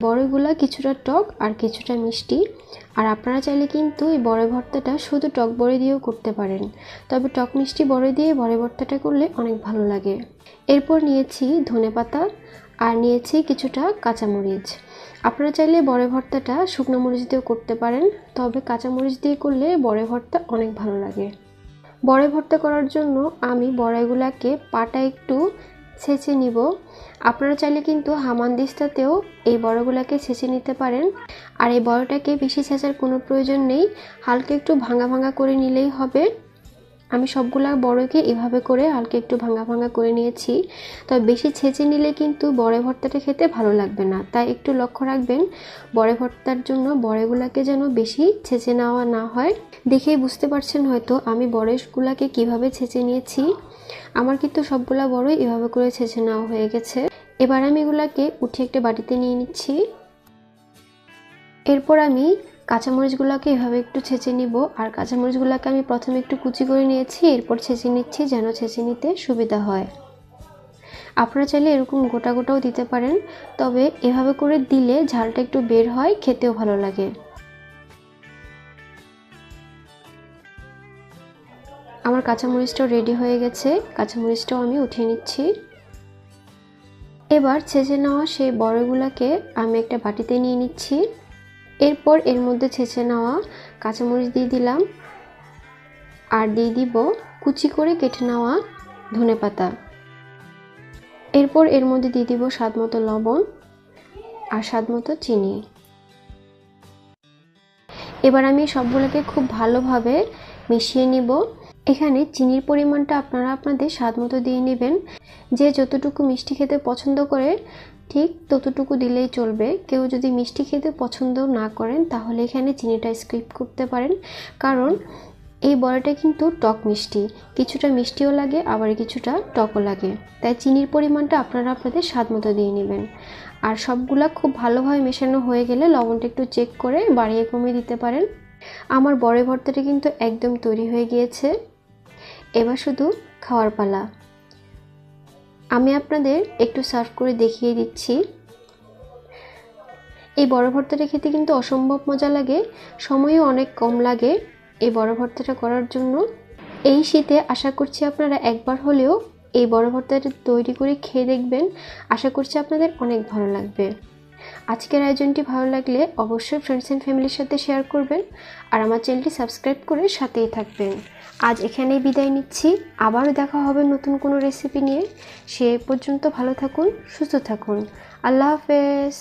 বড়গুলা কিছুটা টক আর কিছুটা মিষ্টি। আর আপনারা চাইলে কিন্তু এই বড় ভর্তাটা শুধু টক বড়ি দিয়েও করতে পারেন। তবে টক মিষ্টি বড়ি দিয়ে বড় ভর্তাটা করলে অনেক ভালো লাগে। এরপর নিয়েছি ধনে পাতা আর নিয়েছি কিছুটা কাঁচামরিচ। আপনারা চাইলে বড় ভর্তাটা শুকনো মরিচ দিয়েও করতে পারেন, তবে কাঁচামরিচ দিয়ে করলে বড় ভর্তা অনেক ভালো লাগে। বড়া ভর্তা করার জন্য আমি বড়াইগুলাকে পাটা একটু ছেঁচে নিব। আপনারা চাইলে কিন্তু হামানদিস্তাতেও এই বড়গুলাকে ছেঁচে নিতে পারেন। আর এই বড়টাকে বেশি ছেঁচার কোনো প্রয়োজন নেই। হালকা একটু ভাঙা ভাঙা করে নিলেই হবে। আমি সবগুলা বড়কে এভাবে করে হালকা একটু ভাঙা ভাঙা করে নিয়েছি। তবে বেশি ছেঁচে নিলে কিন্তু বড়ে ভর্তাটা খেতে ভালো লাগবে না। তাই একটু লক্ষ্য রাখবেন, বড়ে ভর্তার জন্য বড়েগুলাকে যেন বেশি ছেঁচে নেওয়া না হয়। দেখেই বুঝতে পারছেন হয়তো আমি বড়েগুলাকে কীভাবে ছেঁচে নিয়েছি। আমার কিন্তু সবগুলা বড়ই এভাবে করে ছেঁচে নেওয়া হয়ে গেছে। এবার আমি এগুলাকে উঠে একটা বাটিতে নিয়ে নিচ্ছি। এরপর আমি কাঁচামরিচগুলোকে এভাবে একটু ছেঁচে নিব। আর কাঁচামরিচগুলোকে আমি প্রথমে একটু কুচি করে নিয়েছি, এরপর ছেঁচে নিচ্ছি যেন ছেঁচে নিতে সুবিধা হয়। আপনারা চাইলে এরকম গোটা গোটাও দিতে পারেন, তবে এভাবে করে দিলে ঝালটা একটু বের হয়, খেতেও ভালো লাগে। আমার কাঁচামরিচটাও রেডি হয়ে গেছে। কাঁচামরিচটাও আমি উঠিয়ে নিচ্ছি। এবার ছেঁচে নেওয়া সেই বড়গুলোকে আমি একটা বাটিতে নিয়ে নিচ্ছি। এরপর এর মধ্যে ছেঁচে নেওয়া কাঁচামরিচ দিয়ে দিলাম। আর দিয়ে দিব কুচি করে কেটে নেওয়া ধনে পাতা। এরপর এর মধ্যে দিয়ে দিব স্বাদ মতো লবণ আর স্বাদ মতো চিনি। এবার আমি সবগুলোকে খুব ভালোভাবে মিশিয়ে নিব। এখানে চিনির পরিমাণটা আপনারা আপনাদের স্বাদ মতো দিয়ে নেবেন। যে যতটুকু মিষ্টি খেতে পছন্দ করে, ঠিক ততটুকু দিলেই চলবে। কেউ যদি মিষ্টি খেতে পছন্দ না করেন, তাহলে এখানে চিনিটা স্কিপ করতে পারেন। কারণ এই বড়াটা কিন্তু টক মিষ্টি। কিছুটা মিষ্টিও লাগে, আবার কিছুটা টকও লাগে। তাই চিনির পরিমাণটা আপনারা আপনাদের স্বাদ মতো দিয়ে নেবেন। আর সবগুলা খুব ভালোভাবে মেশানো হয়ে গেলে লবণটা একটু চেক করে বাড়িয়ে কমিয়ে দিতে পারেন। আমার বড় ভর্তাটা কিন্তু একদম তৈরি হয়ে গিয়েছে। এবার শুধু খাওয়ার পালা। আমি আপনাদের একটু সার্ভ করে দেখিয়ে দিচ্ছি। এই বড় ভর্তাটা খেতে কিন্তু অসম্ভব মজা লাগে, সময়ও অনেক কম লাগে এই বড় ভর্তাটা করার জন্য। এই শীতে আশা করছি আপনারা একবার হলেও এই বড় ভর্তাটা তৈরি করে খেয়ে দেখবেন। আশা করছি আপনাদের অনেক ভালো লাগবে। আজকের আয়োজনটি ভালো লাগলে অবশ্যই ফ্রেন্ডস অ্যান্ড ফ্যামিলির সাথে শেয়ার করবেন আর আমার চ্যানেলটি সাবস্ক্রাইব করে সাথেই থাকবেন। আজ এখানেই বিদায় নিচ্ছি। আবারও দেখা হবে নতুন কোনো রেসিপি নিয়ে। সে পর্যন্ত ভালো থাকুন, সুস্থ থাকুন। আল্লাহ হাফেজ।